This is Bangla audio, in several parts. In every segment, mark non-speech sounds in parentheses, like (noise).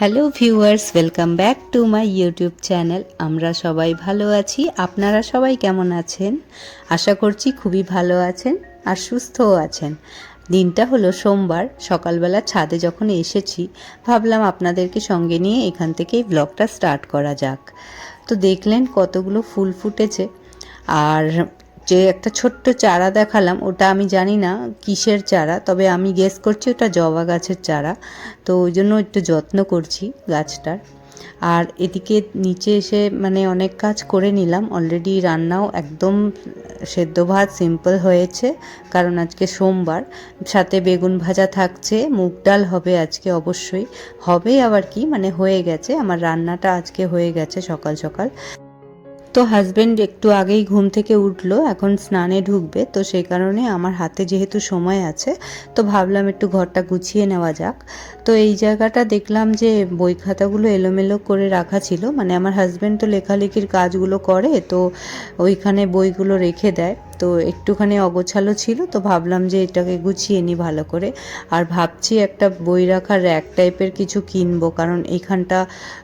Hello viewers welcome back to my YouTube channel আমরা সবাই ভালো আছি। আপনারা সবাই কেমন আছেন? আশা করছি খুবই ভালো আছেন আর সুস্থও আছেন। দিনটা হলো সোমবার। সকালবেলা ছাদে যখন এসেছি, ভাবলাম আপনাদেরকে সঙ্গে নিয়ে এখান থেকেই ব্লগটা স্টার্ট করা যাক। তো দেখলেন কতগুলো ফুল ফুটেছে। আর যে একটা ছোট্ট চারা দেখালাম, ওটা আমি জানি না কিসের চারা, তবে আমি গেস করছি ওটা জবা গাছের চারা। তো ওই জন্য একটু যত্ন করছি গাছটার। আর এদিকে নিচে এসে মানে অনেক কাজ করে নিলাম। অলরেডি রান্নাও একদম সেদ্ধ ভাত সিম্পল হয়েছে, কারণ আজকে সোমবার। সাথে বেগুন ভাজা থাকছে, মুগ ডাল হবে আজকে অবশ্যই। হবে আবার কি? মানে হয়ে গেছে, আমার রান্নাটা আজকে হয়ে গেছে সকাল সকাল। তো হাজব্যান্ড একটু আগেই ঘুম থেকে উঠল, এখন স্নানে ঢুকবে, তো সেই কারণে আমার হাতে যেহেতু সময় আছে, তো ভাবলাম একটু ঘরটা গুছিয়ে নেওয়া যাক। তো এই জায়গাটা দেখলাম যে বই খাতাগুলো এলোমেলো করে রাখা ছিল মানে আমার হাজব্যান্ড তো লেখালেখির কাজগুলো করে, তো ওইখানে বইগুলো রেখে দেয়। তো একটুখানি অগোছালো ছিল তো ভাবলাম যে এটাকে গুছিয়ে নিই ভালো করে। আর ভাবছি একটা বই রাখার র্যাক টাইপের কিছু কিনবো কারণ এইখানটা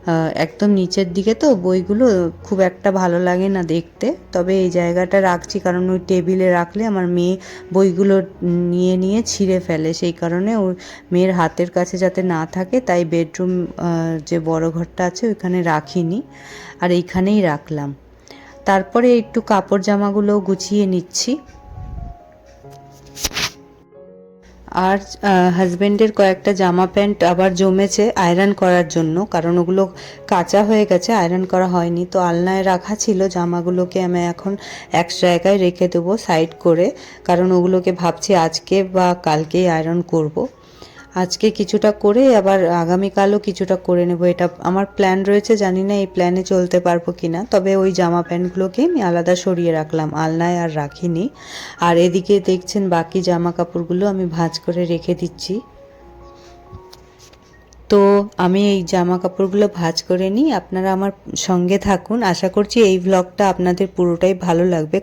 আহ, একদম নিচের দিকে তো বইগুলো খুব একটা ভালো লাগে না দেখতে। তবে এই জায়গাটা রাখছি কারণ ওই টেবিলে রাখলে আমার মেয়ে বইগুলো নিয়ে নিয়ে ছিঁড়ে ফেলে। সেই কারণে ওর মেয়ের হাতের কাছে যাতে না থাকে তাই বেডরুম যে বড় ঘরটা আছে ওইখানে রাখিনি। আর এইখানেই রাখলাম। তারপরে একটু কাপড় জামাগুলো গুছিয়ে নিচ্ছি আর হাজবেন্ডের কয়েকটা জামা প্যান্ট আবার জমেছে আয়রন করার জন্য, কারণ ওগুলো কাঁচা হয়ে গেছে আয়রন করা হয়নি তো আলনায় রাখা ছিল, জামাগুলোকে আমি এখন এক জায়গায় রেখে দেবো সাইড করে, কারণ ওগুলোকে ভাবছি আজকে বা কালকেই আয়রন করব। আজকে কিছুটা করে, আবার আগামীকালও কিছুটা করে নেব। এটা আমার প্ল্যান রয়েছে, জানি না এই প্ল্যানে চলতে পারব কি না তবে ওই জামা প্যান্টগুলোকে আমি আলাদা সরিয়ে রাখলাম, আলনায় আর রাখিনি। আর এদিকে দেখছেন বাকি জামা কাপড়গুলো আমি ভাঁজ করে রেখে দিচ্ছি। তো আমি এই জামা কাপড়গুলো ভাঁজ করে নিই। আপনারা আমার সঙ্গে থাকুন। আশা করছি এই ভ্লগটা আপনাদের পুরোটাই ভালো লাগবে।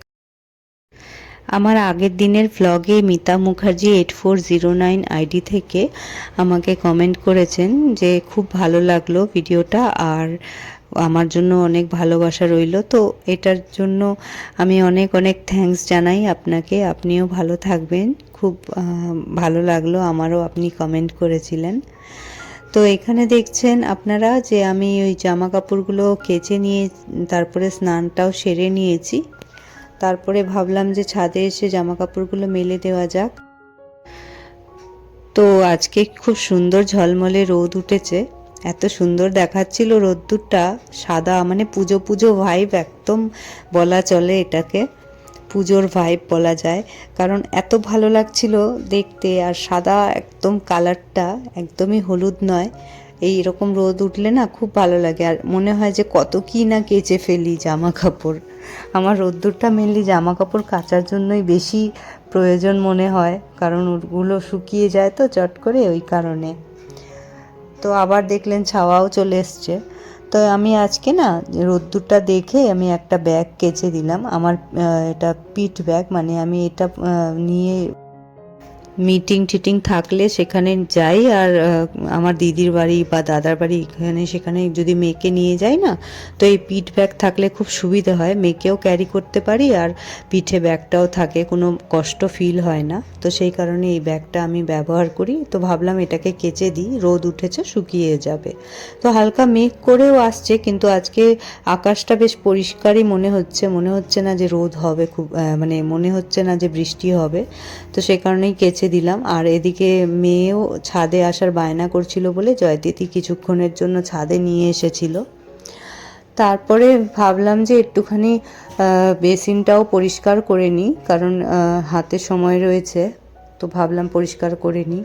আমার আগের দিনের ভ্লগে Mita Mukherjee eight four zero nine ID থেকে আমাকে কমেন্ট করেছেন যে খুব ভালো লাগল ভিডিওটা আর আমার জন্য অনেক ভালোবাসা রইল। তো এটার জন্য আমি অনেক অনেক থ্যাঙ্কস জানাই আপনাকে। আপনিও ভালো থাকবেন। খুব ভালো লাগল আমারও আপনি কমেন্ট করেছিলেন। তো এখানে দেখছেন আপনারা যে আমি ওই জামা কাপড়গুলো কেচে নিয়ে, তারপরে স্নানটাও সেরে নিয়েছি। তারপরে ভাবলাম যে ছাদে এসে জামা কাপড়গুলো মেলে দেওয়া যাক। তো আজকে খুব সুন্দর ঝলমলে রোদ উঠেছে। এত সুন্দর দেখাচ্ছিল রোদ্দুরটা। সাদা মানে পুজো পুজো ভাইব একদম বলা চলে এটাকে। পুজোর ভাইব বলা যায়। কারণ এত ভালো লাগছিল দেখতে। আর সাদা একদম কালারটা একদমই হলুদ নয়। এই রকম রোদ উঠলে না খুব ভালো লাগে। আর মনে হয় যে কত কি না কেচে ফেলি জামা কাপড়। আমার রোদ্দুরটা মেনলি জামা কাপড় কাচার জন্যই বেশি প্রয়োজন মনে হয়। কারণ ওগুলো শুকিয়ে যায় তো চট করে ওই কারণে। তো আবার দেখলেন ছাওয়াও চলে এসছে। তো আমি আজকে না রোদ্দুরটা দেখে আমি একটা ব্যাগ কেচে দিলাম। আমার এটা পিঠ ব্যাগ মানে আমি এটা নিয়ে মিটিং টিটিং থাকলে সেখানে যাই আর আমার দিদির বাড়ি বা দাদার বাড়ি এখানে সেখানে যদি মেয়েকে নিয়ে যাই না, তো এই পিঠ ব্যাগ থাকলে খুব সুবিধা হয়। মেয়েকেও ক্যারি করতে পারি আর পিঠে ব্যাগটাও থাকে, কোনো কষ্ট ফিল হয় না। তো সেই কারণে এই ব্যাগটা আমি ব্যবহার করি। তো ভাবলাম এটাকে কেচে দিই, রোদ উঠেছে, শুকিয়ে যাবে। তো হালকা মেঘ করেও আসছে, কিন্তু আজকে আকাশটা বেশ পরিষ্কারই মনে হচ্ছে। মনে হচ্ছে না যে রোদ হবে খুব মানে মনে হচ্ছে না যে বৃষ্টি হবে। তো সে কারণেই কেচে দিলাম। আর এদিকে মেয়েও ছাদে আসার বায়না করছিল বলে জয়তিথি কিছুক্ষণের জন্য ছাদে নিয়ে এসেছিল। তারপরে ভাবলাম যে একটুখানি বেসিনটাও পরিষ্কার করে নিই, কারণ হাতে সময় রয়েছে। তো ভাবলাম পরিষ্কার করে নিই।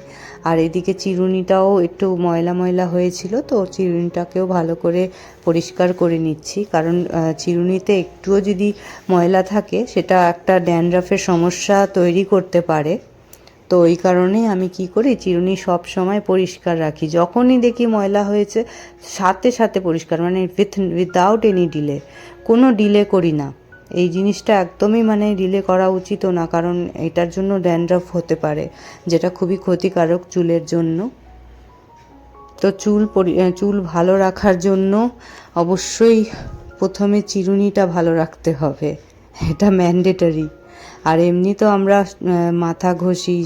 আর এদিকে চিরুনিটাও একটু ময়লা ময়লা হয়েছিল, তো চিরুনিটাকেও ভালো করে পরিষ্কার করে নিচ্ছি। কারণ চিরুনিতে একটুও যদি ময়লা থাকে, সেটা একটা ড্যান্ড্রাফের সমস্যা তৈরি করতে পারে। তো এই কারণে আমি কি করি, চিরুনি সব সময় পরিষ্কার রাখি। যখনই দেখি ময়লা হয়েছে, সাথে সাথে পরিষ্কার মানে উইথ উইদাউট এনি ডিলে কোনো ডিলে করি না। এই জিনিসটা একদমই মানে ডিলে করা উচিতও না, কারণ এটার জন্য ড্যান্ড্রফ হতে পারে, যেটা খুবই ক্ষতিকারক চুলের জন্য। তো চুল চুল ভালো রাখার জন্য অবশ্যই প্রথমে চিরুনিটা ভালো রাখতে হবে। এটা ম্যান্ডেটারি আর এমনি তো আমরা মাথা ঘষি,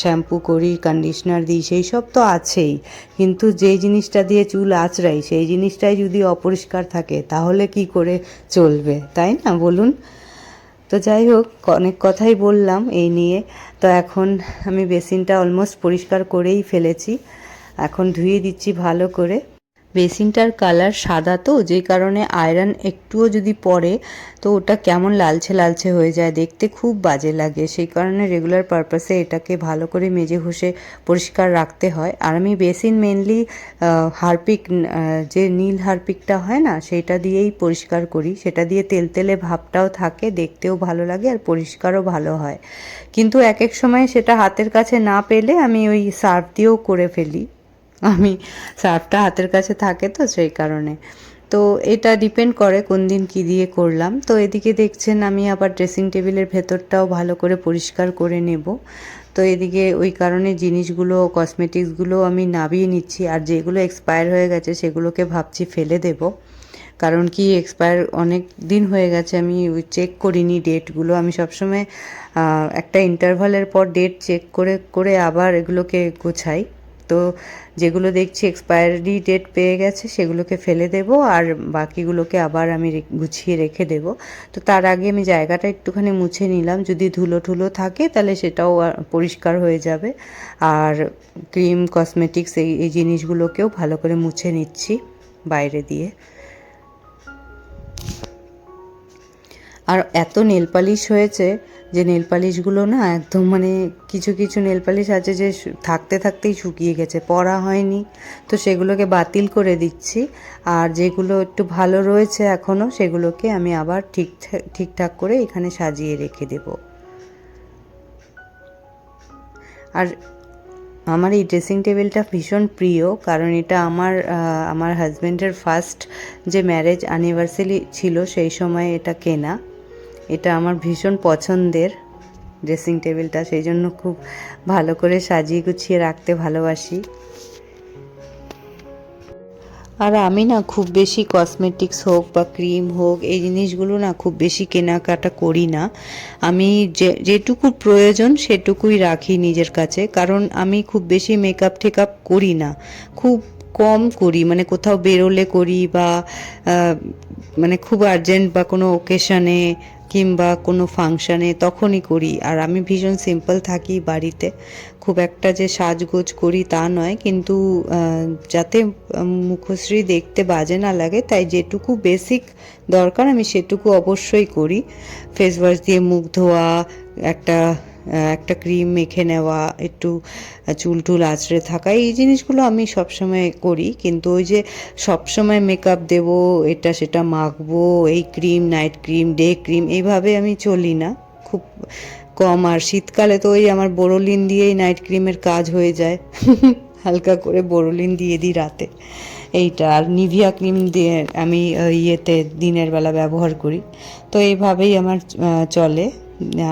শ্যাম্পু করি কন্ডিশনার দিই, সেই সব তো আছেই। কিন্তু যে জিনিসটা দিয়ে চুল আঁচড়াই, সেই জিনিসটাই যদি অপরিষ্কার থাকে, তাহলে কি করে চলবে? তাই না? বলুন। তো যাই হোক, অনেক কথাই বললাম এই নিয়ে। তো এখন আমি বেসিনটা অলমোস্ট পরিষ্কার করেই ফেলেছি। এখন ধুয়ে দিচ্ছি ভালো করে। বেসিনটার কালার সাদা তো যেই কারণে আয়রন একটুও যদি পড়ে, তো ওটা কেমন লালচে লালচে হয়ে যায়। দেখতে খুব বাজে লাগে। সেই কারণে রেগুলার পারপাসে এটাকে ভালো করে মেজে ঘষে পরিষ্কার রাখতে হয়। আর আমি বেসিন মেনলি হারপিক যে নীল হারপিকটা হয় না, সেটা দিয়েই পরিষ্কার করি। সেটা দিয়ে তেল তেলে ভাবটাও থাকে, দেখতেও ভালো লাগে আর পরিষ্কারও ভালো হয়। কিন্তু এক এক সময় সেটা হাতের কাছে না পেলে আমি ওই সার্ফ দিয়েও করে ফেলি। আমি সার্ফটা হাতের কাছে থাকে তো সেই কারণে। তো এটা ডিপেন্ড করে কোন দিন কী দিয়ে করলাম। তো এদিকে দেখছেন আমি আবার ড্রেসিং টেবিলের ভেতরটাও ভালো করে পরিষ্কার করে নেব। তো এদিকে ওই কারণে জিনিসগুলো কসমেটিক্সগুলো আমি নাবিয়ে নিচ্ছি আর যেগুলো এক্সপায়ার হয়ে গেছে সেগুলোকে ভাবছি ফেলে দেব। কারণ কি এক্সপায়ার অনেক দিন হয়ে গেছে, আমি ওই চেক করিনি ডেটগুলো আমি সবসময় একটা ইন্টারভালের পর ডেট চেক করে করে আবার এগুলোকে গোছাই। তো যেগুলো দেখছি এক্সপায়ারি ডেট পেয়ে গেছে, সেগুলোকে ফেলে দেব আর বাকিগুলোকে আবার আমি গুছিয়ে রেখে দেব। তো তার আগে আমি জায়গাটা একটুখানি মুছে নিলাম। যদি ধুলো ঠুলো থাকে তাহলে সেটাও পরিষ্কার হয়ে যাবে। আর ক্রিম কসমেটিক্স এই এই জিনিসগুলোকেও ভালো করে মুছে নিচ্ছি বাইরে দিয়ে। আর এত নেল পালিশ হয়েছে যে নেল পালিশগুলো না একদম মানে কিছু কিছু নেল পালিশ আছে যে থাকতে থাকতেই শুকিয়ে গেছে পরা হয়নি। তো সেগুলোকে বাতিল করে দিচ্ছি। আর যেগুলো একটু ভালো রয়েছে এখনও সেগুলোকে আমি আবার ঠিক ঠিকঠাক করে এখানে সাজিয়ে রেখে দেব। আর আমার এই ড্রেসিং টেবিলটা ভীষণ প্রিয়, কারণ এটা আমার আমার হাজব্যান্ডের ফার্স্ট যে ম্যারেজ অ্যানিভার্সারি ছিল, সেই সময় এটা কেনা। এটা আমার ভীষণ পছন্দের ড্রেসিং টেবিলটা সেই জন্য খুব ভালো করে সাজিয়ে গুছিয়ে রাখতে ভালোবাসি। আর আমি না খুব বেশি কসমেটিক্স হোক বা ক্রিম হোক, এই জিনিসগুলো না খুব বেশি কেনাকাটা করি না। আমি যে, যেটুকু প্রয়োজন সেটুকুই রাখি নিজের কাছে, কারণ আমি খুব বেশি মেকআপ টেকআপ করি না। খুব কম করি মানে কোথাও বেরোলে করি বা মানে খুব আর্জেন্ট বা কোনো ওকেশনে কিংবা কোনো ফাংশানে তখনই করি। আর আমি ভীষণ সিম্পল থাকি বাড়িতে। খুব একটা যে সাজগোজ করি তা নয়, কিন্তু যাতে মুখশ্রী দেখতে বাজে না লাগে, তাই যেটুকু বেসিক দরকার আমি সেটুকু অবশ্যই করি। ফেসওয়াশ দিয়ে মুখ ধোয়া, একটা একটা ক্রিম মেখে নেওয়া, একটু চুল টুল আঁচড়ে থাকা, এই জিনিসগুলো আমি সবসময় করি। কিন্তু ওই যে সবসময় মেকআপ দেবো, এটা সেটা মাখবো, এই cream night cream day cream এইভাবে আমি চলি না। খুব কম। আর শীতকালে তো ওই আমার বোরোলিন দিয়েই নাইট ক্রিমের কাজ হয়ে যায়। (laughs) হালকা করে বোরোলিন দিয়ে দিই রাতে। এইটা। আর নিভিয়া ক্রিম দিয়ে আমি ইয়েতে দিনের বেলা ব্যবহার করি। তো এইভাবেই আমার চলে।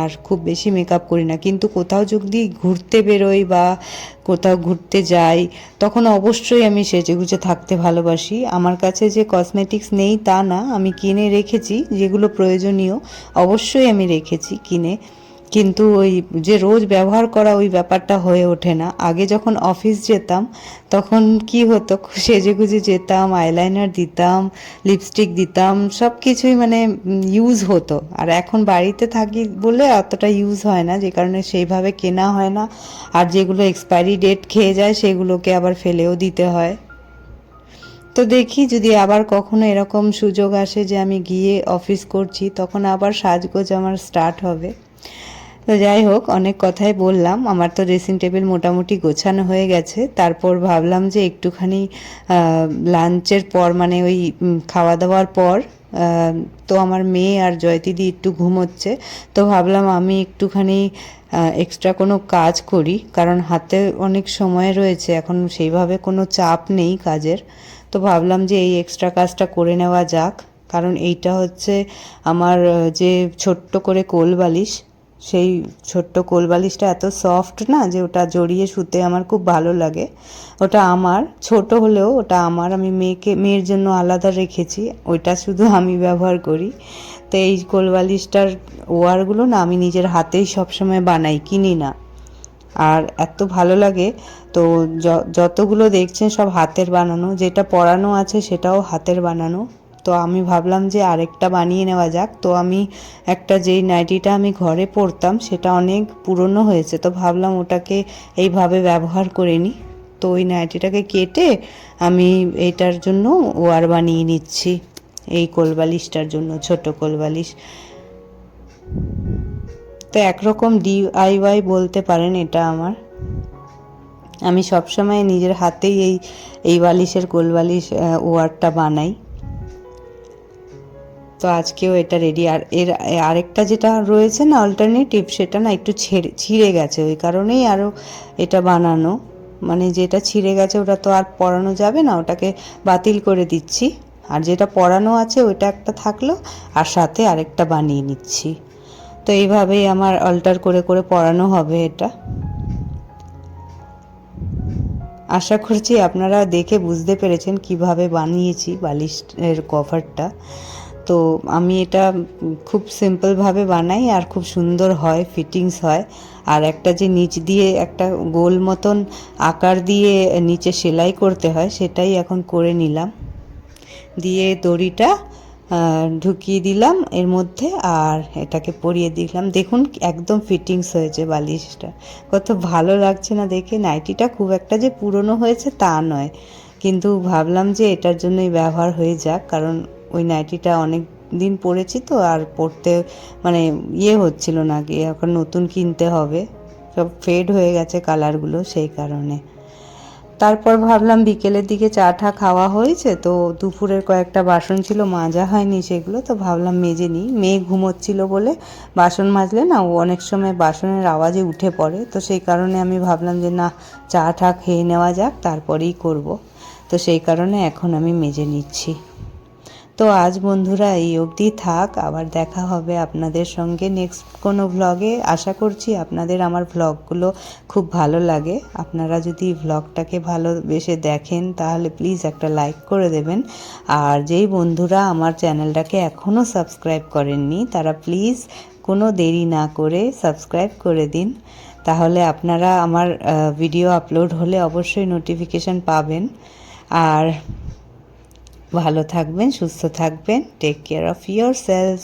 আর খুব বেশি মেকআপ করি না। কিন্তু কোথাও যদি ঘুরতে বেরোই বা কোথাও ঘুরতে যাই, তখন অবশ্যই আমি সেজে গুজে থাকতে ভালোবাসি। আমার কাছে যে কসমেটিক্স নেই তা না, আমি কিনে রেখেছি, যেগুলো প্রয়োজনীয়, অবশ্যই আমি রেখেছি কিনে। কিন্তু ওই যে রোজ ব্যবহার করা ওই ব্যাপারটা হয়ে ওঠে না। আগে যখন অফিস যেতাম, তখন কি হতো? সেজে গুজে যেতাম আইলাইনার দিতাম লিপস্টিক দিতাম সব কিছুই মানে ইউজ হতো। আর এখন বাড়িতে থাকি বলে অতটা ইউজ হয় না, যে কারণে সেইভাবে কেনা হয় না। আর যেগুলো এক্সপায়ারি ডেট খেয়ে যায়, সেগুলোকে আবার ফেলেও দিতে হয়। তো দেখি যদি আবার কখনো এরকম সুযোগ আসে যে আমি গিয়ে অফিস করছি, তখন আবার সাজগোজ আমার স্টার্ট হবে। তো যাই হোক, অনেক কথাই বললাম। আমার তো ড্রেসিং টেবিল মোটামুটি গোছানো হয়ে গেছে। তারপর ভাবলাম যে একটুখানি লাঞ্চের পর মানে ওই খাওয়া দাওয়ার পর তো আমার মেয়ে আর জয়তিদি একটু ঘুমোচ্ছে। তো ভাবলাম আমি একটুখানি এক্সট্রা কোনো কাজ করি। কারণ হাতে অনেক সময় রয়েছে, এখন সেইভাবে কোনো চাপ নেই কাজের। তো ভাবলাম যে এই এক্সট্রা কাজটা করে নেওয়া যাক। কারণ এইটা হচ্ছে আমার যে ছোট্ট করে কোল বালিশ সেই ছোট্ট কোলবালিশটা এত সফট না যে ওটা জড়িয়ে শুতে আমার খুব ভালো লাগে। ওটা আমার, ছোট হলেও ওটা আমার। আমি মেয়েকে, মেয়ের জন্য আলাদা রেখেছি, ওইটা শুধু আমি ব্যবহার করি। তো এই কোলবালিশটার ওয়ারগুলো না আমি নিজের হাতেই সবসময় বানাই, কিনি না। আর এত ভালো লাগে, তো যতগুলো দেখছেন সব হাতের বানানো, যেটা পরানো আছে সেটাও হাতের বানানো। তো আমি ভাবলাম যে আরেকটা বানিয়ে নেওয়া যাক। তো আমি একটা যেই নাইটিটা আমি ঘরে পরতাম, সেটা অনেক পুরনো হয়েছে। তো ভাবলাম ওটাকে এইভাবে ব্যবহার করে নিই। তো ওই নাইটিটাকে কেটে আমি এটার জন্য ওয়ার বানিয়ে নিচ্ছি। এই কোলবালিশটার জন্য, ছোট কোলবালিশ। তো একরকম ডিআইওয়াই বলতে পারেন এটা আমার। আমি সবসময় নিজের হাতেই এই এই বালিশের কোল বালিশ ওয়ারটা বানাই। তো আজকেও এটা রেডি আর এর আরেকটা যেটা রয়েছে না অল্টারনেটিভ সেটা না একটু ছেড়ে, ছিঁড়ে গেছে। ওই কারণেই আরও এটা বানানো। মানে যেটা ছিঁড়ে গেছে, ওটা তো আর পরানো যাবে না। ওটাকে বাতিল করে দিচ্ছি। আর যেটা পরানো আছে, ওইটা একটা থাকল। আর সাথে আরেকটা বানিয়ে নিচ্ছি। তো এইভাবেই আমার অল্টার করে করে পরানো হবে এটা। আশা করছি আপনারা দেখে বুঝতে পেরেছেন কীভাবে বানিয়েছি বালিশের কভারটা তো আমি এটা খুব সিম্পলভাবে বানাই আর খুব সুন্দর হয় ফিটিংস হয়। আর একটা যে নিচ দিয়ে একটা গোল মতন আকার দিয়ে নিচে সেলাই করতে হয়, সেটাই এখন করে নিলাম। দিয়ে দড়িটা ঢুকিয়ে দিলাম এর মধ্যে আর এটাকে পরিয়ে দিলাম। দেখুন একদম ফিটিংস হয়েছে বালিশটা। কত ভালো লাগছে না দেখে। নাইটিটা খুব একটা যে পুরনো হয়েছে তা নয়। কিন্তু ভাবলাম যে এটার জন্যই ব্যবহার হয়ে যাক, কারণ ওই নাইটিটা অনেক দিন পরেছি তো, আর পরতে মানে ইয়ে হচ্ছিল না কি এখন নতুন কিনতে হবে। সব ফেড হয়ে গেছে কালারগুলো সেই কারণে। তারপর ভাবলাম বিকেলের দিকে চা ঠা খাওয়া হয়েছে, তো দুপুরের কয়েকটা বাসন ছিল, মাজা হয়নি সেগুলো, তো ভাবলাম মেজে নিই। মেয়ে ঘুমোচ্ছিল বলে বাসন মাজলে না, ও অনেক সময় বাসনের আওয়াজে উঠে পড়ে, তো সেই কারণে আমি ভাবলাম যে না, চা ঠা খেয়ে নেওয়া যাক, তারপরেই করব। তো সেই কারণে এখন আমি মেজে নিচ্ছি। তো আজ বন্ধুরা এই অবধি থাক, আবার দেখা হবে আপনাদের সঙ্গে নেক্সট কোনো ভ্লগে আশা করছি আপনাদের আমার ভ্লগগুলো খুব ভালো লাগে। আপনারা যদি ভ্লগটাকে ভালোবেসে দেখেন, তাহলে প্লিজ একটা লাইক করে দেবেন। আর যেই বন্ধুরা আমার চ্যানেলটাকে এখনও সাবস্ক্রাইব করেননি, তারা প্লিজ কোনো দেরি না করে সাবস্ক্রাইব করে দিন। তাহলে আপনারা আমার ভিডিও আপলোড হলে অবশ্যই নোটিফিকেশান পাবেন। আর ভালো থাকবেন সুস্থ থাকবেন take care of your self